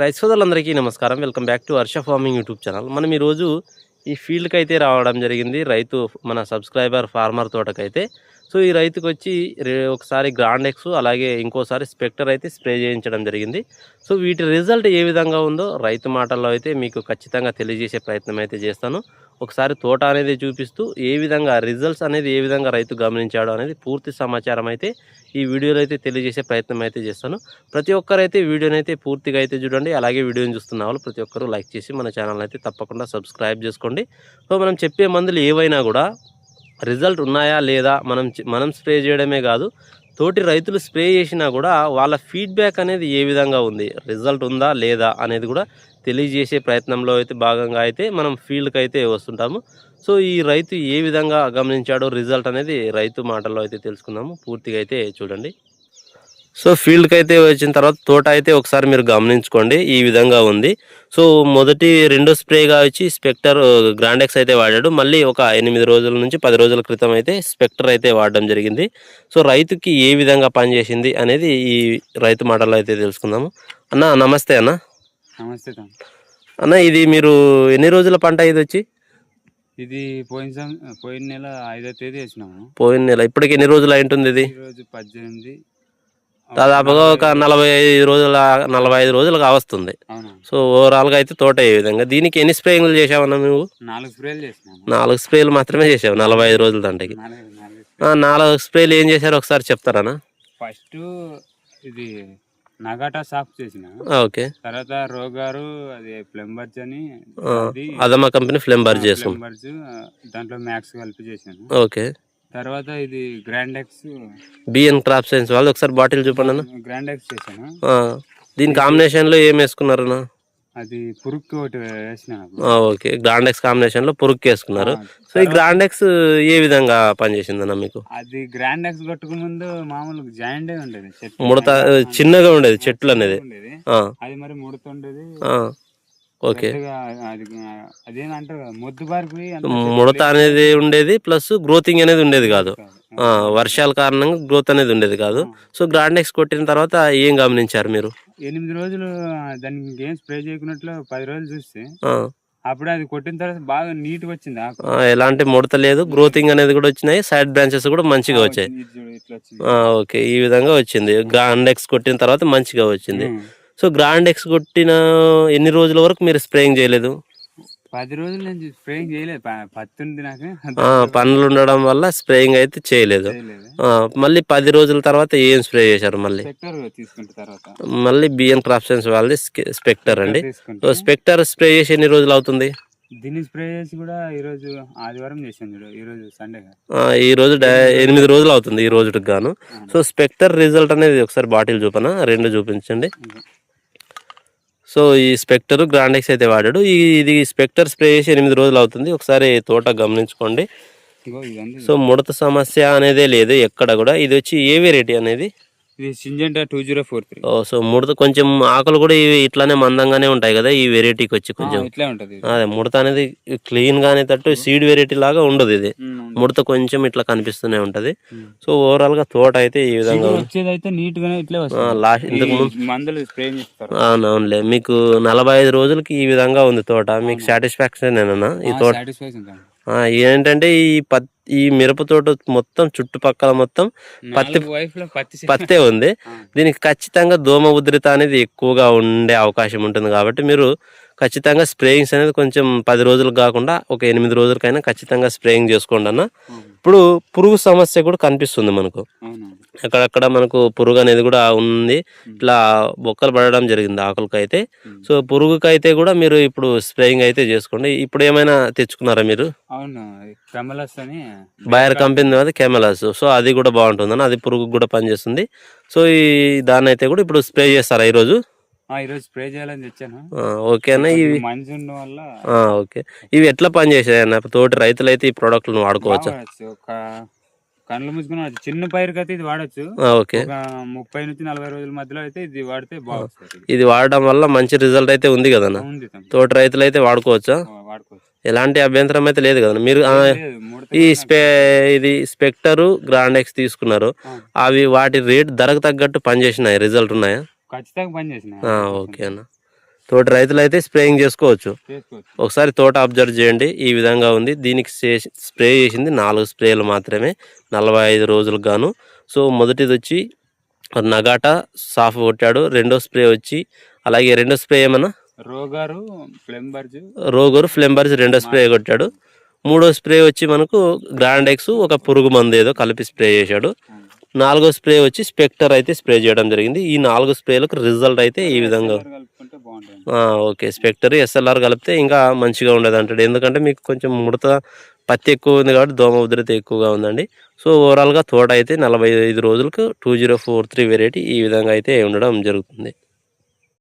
రైతు సోదరులందరికీ నమస్కారం. Welcome back to Harsha farming YouTube channel. మనం ఈరోజు ఈ ఫీల్డ్కి అయితే రావడం జరిగింది. రైతు మన సబ్స్క్రైబర్ ఫార్మర్ తోటకైతే సో ఈ రైతుకు వచ్చి రే- ఒకసారి గ్రాండెక్స్ అలాగే ఇంకోసారి స్పెక్టర్ అయితే స్ప్రే చేయించడం జరిగింది. సో వీటి రిజల్ట్ ఏ విధంగా ఉందో రైతు మాటల్లో అయితే మీకు ఖచ్చితంగా తెలియజేసే ప్రయత్నం అయితే చేస్తాను. ఒకసారి తోట అనేది చూపిస్తూ ఏ విధంగా రిజల్ట్స్ అనేది ఏ విధంగా రైతు గమనించాడో అనేది పూర్తి సమాచారం అయితే ఈ వీడియోలో అయితే తెలియజేసే ప్రయత్నం అయితే చేస్తాను. ప్రతి ఒక్కరైతే వీడియోని అయితే పూర్తిగా అయితే చూడండి. అలాగే వీడియోని చూస్తున్న వాళ్ళు ప్రతి ఒక్కరు లైక్ చేసి మన ఛానల్ అయితే తప్పకుండా సబ్స్క్రైబ్ చేసుకోండి. సో మనం చెప్పే మందులు ఏవైనా కూడా రిజల్ట్ ఉన్నాయా లేదా మనం మనం స్ప్రే చేయడమే కాదు తోటి రైతులు స్ప్రే చేసినా కూడా వాళ్ళ ఫీడ్బ్యాక్ అనేది ఏ విధంగా ఉంది? రిజల్ట్ ఉందా లేదా అనేది కూడా తెలియజేసే ప్రయత్నంలో అయితే భాగంగా అయితే మనం ఫీల్డ్కి అయితే వస్తుంటాము. సో ఈ రైతు ఏ విధంగా గమనించాడో రిజల్ట్ అనేది రైతు మాటల్లో అయితే తెలుసుకుందాము. పూర్తిగా అయితే చూడండి. సో ఫీల్డ్కి అయితే వచ్చిన తర్వాత తోట అయితే ఒకసారి మీరు గమనించుకోండి ఈ విధంగా ఉంది. సో మొదటి రెండో స్ప్రేగా వచ్చి స్పెక్టర్ గ్రాండెక్స్ అయితే వాడాడు. మళ్ళీ ఒక ఎనిమిది రోజుల నుంచి పది రోజుల క్రితం అయితే స్పెక్టర్ అయితే వాడడం జరిగింది. సో రైతుకి ఏ విధంగా పనిచేసింది అనేది ఈ రైతు మాటల్లో అయితే తెలుసుకుందాము. అన్న నమస్తే అన్న. నమస్తే. అన్న ఇది మీరు ఎన్ని రోజుల పంట ఇది వచ్చి? ఇది పోయిన పోయిన నెల ఐదో తేదీ వేసినాము. పోయిన నెల ఇప్పటికి ఎన్ని రోజులు అయింటుంది ఇది? పద్దెనిమిది దాదాపుగా ఒక నలభై ఐదు రోజుల నలభై ఐదు రోజులు కావస్తుంది సో ఓవరాల్గా అయితే తోట ఏ విధంగా? దీనికి ఎన్ని స్ప్రేయింగ్లు చేసావన్నా నువ్వు? నాలుగు స్ప్రేలు స్ప్రేలు మాత్రమే చేసావు నలభై ఐదు రోజుల దంటకి నాలుగు స్ప్రేలు ఏం చేశారు? ఒకసారి చెప్తారా ఫస్ట్ ఇది నగాటా సాఫ్ చేసిన. ఓకే. తర్వాత రోగారు అది ప్లంబర్స్ అని ఆ, అది అదమా కంపెనీ ఫ్లెంబర్ చేసుకున్నాం ప్లంబర్స్ దాంట్లో మ్యాక్స్ కలిపి చేశాను. ఓకే. తర్వాత ఇది గ్రాండెక్స్ బిఎన్ క్రాప్ సైన్స్ వాళ్ళు ఒకసారి బాటిల్ చూపండి అన్న. గ్రాండెక్స్ చేశాను? దీని కాంబినేషన్లో ఏం వేసుకున్నారన్నా అది పురుక్కి ఒకటి వేసిన ఓకే. గ్రాండెక్స్ కాంబినేషన్లో పురుక్కి వేసుకున్నారు. సో ఈ గ్రాండెక్స్ ఏ విధంగా పనిచేసిందన్న మీకు? అది గ్రాండెక్స్ కొట్టుకు ముందు మామూలు జాయింట్ ఉండేది. ముడత చిన్నగా ఉండేది చెట్లు అనేది. ఉండేది. అది మరి ముడుతుండేది ఆ, ఓకే ముడత అనేది ఉండేది ప్లస్ గ్రోతింగ్ అనేది ఉండేది కాదు. వర్షాల కారణంగా గ్రోత్ అనేది ఉండేది కాదు. సో గ్రాండెక్స్ కొట్టిన తర్వాత ఏం గమనించారు మీరు? ఎనిమిది రోజులు దానికి ఇంకేం స్ప్రే చేయకున్నట్లు పది రోజులు చూస్తే అప్పుడే అది కొట్టిన తర్వాత బాగా నీట్ వచ్చింది ఎలాంటి ముడత లేదు. గ్రోతింగ్ అనేది కూడా వచ్చినాయి. సైడ్ బ్రాంచెస్ కూడా మంచిగా వచ్చాయి. ఓకే. ఈ విధంగా వచ్చింది. గ్రాండెక్స్ కొట్టిన తర్వాత మంచిగా వచ్చింది. సో గ్రాండెక్స్ కొట్టిన ఎన్ని రోజుల వరకు మీరు స్ప్రేయింగ్ చేయలేదు? పది రోజులు నేను స్ప్రేయింగ్ చేయలేదు. నాకు. పనులు ఉండడం వల్ల స్ప్రేయింగ్ అయితే చేయలేదు. మళ్ళీ పది రోజుల తర్వాత ఏం స్ప్రే చేశారు మళ్ళీ? మళ్ళీ బిఎన్ క్రాప్షన్స్ వాళ్ళది స్పెక్టర్ అండి. సో స్పెక్టర్ స్ప్రే చేసి ఎన్ని రోజులు అవుతుంది? దీన్ని స్ప్రే చేసి కూడా ఈ రోజు ఆదివారం చేసాను ఈ రోజు సండే ఈ రోజు ఎనిమిది రోజులు అవుతుంది ఈ రోజుకి గాను. సో స్పెక్టర్ రిజల్ట్ అనేది ఒకసారి బాటిల్ చూపనా? రెండు చూపించండి. సో ఈ స్పెక్టర్ గ్రాండెక్స్ అయితే వాడాడు. ఈ ఇది స్పెక్టర్ స్ప్రే చేసి ఎనిమిది రోజులు అవుతుంది. ఒకసారి తోట గమనించుకోండి. సో ముడత సమస్య అనేదే లేదు ఎక్కడ కూడా. ఇది వచ్చి ఏ వెరైటీ అనేది? ఇది Syngenta two zero four three ఓ, సో ముడత కొంచెం ఆకులు కూడా ఇవి ఇట్లానే మందంగానే ఉంటాయి కదా ఈ వెరైటీకి వచ్చి కొంచెం. ఇట్లే ఉంటది ఇది. అదే ముడత అనేది క్లీన్ గానే తట్టు సీడ్ వెరైటీ లాగా ఉండదు ఇది. ముడత కొంచెం ఇట్లా కనిపిస్తూనే ఉంటది. సో ఓవరాల్గా తోట అయితే ఈ విధంగా నీట్ గానే ఇట్లే వస్తుంది. లాస్ట్ ఇంతకు ముందు ఈ మందులు స్ప్రే చేస్తారు. అవునవునులే మీకు నలభై ఐదు రోజులకి ఈ విధంగా ఉంది తోట. మీకు సాటిస్ఫాక్షన్ ఏనా ఈ తోట? ఏంటంటే ఈ పత్ ఈ మిరప తోట మొత్తం చుట్టుపక్కల మొత్తం పత్తి పత్తి ఉంది. దీనికి ఖచ్చితంగా దోమ ఉధృత అనేది ఎక్కువగా ఉండే అవకాశం ఉంటుంది కాబట్టి మీరు ఖచ్చితంగా స్ప్రేయింగ్స్ అనేది కొంచెం పది రోజులకు కాకుండా ఒక ఎనిమిది రోజులకైనా ఖచ్చితంగా స్ప్రేయింగ్ చేసుకోండి అన్న. ఇప్పుడు పురుగు సమస్య కూడా కనిపిస్తుంది మనకు. అక్కడక్కడ మనకు పురుగు అనేది కూడా ఉంది. ఇట్లా బొక్కలు పడడం జరిగింది ఆకులకి అయితే. సో పురుగుకి అయితే కూడా మీరు ఇప్పుడు స్ప్రేయింగ్ అయితే చేసుకోండి. ఇప్పుడు ఏమైనా తెచ్చుకున్నారా మీరు? అవును కమలస్ అని బయర్ కంపెనీ అది కెమెలాస్. సో అది కూడా బాగుంటుందని అది పురుగు కూడా పనిచేస్తుంది. సో ఈ దాన్ని అయితే కూడా ఇప్పుడు స్ప్రే చేస్తారా ఈరోజు? ఈరోజు స్ప్రే చేయాలని తెచ్చాను. ఆ, ఓకేనా ఇవి మంచి ఉండడం వల్ల ఆ, ఓకే. ఇవి ఎట్లా పనిచేసాయి అన్న? తోటి రైతులు అయితే ఈ ప్రోడక్ట్లను వాడుకోవచ్చా? కళ్ళు మూసుకుని చిన్న పైరుకి అయితే ఇది వాడచ్చు. ఓకే. ముప్పై నుంచి నలభై రోజుల మధ్యలో అయితే ఇది వాడితే బాగుంటుంది. ఇది వాడడం వల్ల మంచి రిజల్ట్ అయితే ఉంది తమ్ముడు. తోటి రైతులు అయితే వాడుకోవచ్చా వాడుకోవచ్చు. ఎలాంటి అభ్యంతరం అయితే లేదు కదన్న మీరు ఈ స్పె ఇది స్పెక్టరు గ్రాండెక్స్ తీసుకున్నారు. అవి వాటి రేట్ ధరకు తగ్గట్టు పనిచేసినాయి? రిజల్ట్ ఉన్నాయా? ఖచ్చితంగా పని చేసిన ఆ, ఓకే అన్న. తోటి రైతులు అయితే స్ప్రేయింగ్ చేసుకోవచ్చు. ఒకసారి తోట అబ్జర్వ్ చేయండి. ఈ విధంగా ఉంది. దీనికి స్ప్రే చేసింది నాలుగు స్ప్రేలు మాత్రమే నలభై ఐదు రోజులకు గాను. సో మొదటిది వచ్చి నగాటా సాఫ్ కొట్టాడు. రెండో స్ప్రే వచ్చి అలాగే రెండో స్ప్రే ఏమన్నా? రోగారు ఫ్లెంబర్జ్ రోగోరు ఫ్లెంబర్స్ రెండో స్ప్రే కొట్టాడు. మూడో స్ప్రే వచ్చి మనకు గ్రాండెక్స్ ఒక పురుగు మందు ఏదో కలిపి స్ప్రే చేశాడు. నాలుగో స్ప్రే వచ్చి స్పెక్టర్ అయితే స్ప్రే చేయడం జరిగింది. ఈ నాలుగు స్ప్రేలకు రిజల్ట్ అయితే ఈ విధంగా ఓకే. స్పెక్టర్ ఎస్ఎల్ఆర్ కలిపితే ఇంకా మంచిగా ఉండదు అంటాడు. ఎందుకంటే మీకు కొంచెం ముడత పత్తి ఎక్కువ ఉంది కాబట్టి దోమ ఉధృత ఎక్కువగా ఉందండి. సో ఓవరాల్గా తోట అయితే నలభై ఐదు రోజులకు two zero four three variety ఈ విధంగా అయితే ఉండడం జరుగుతుంది.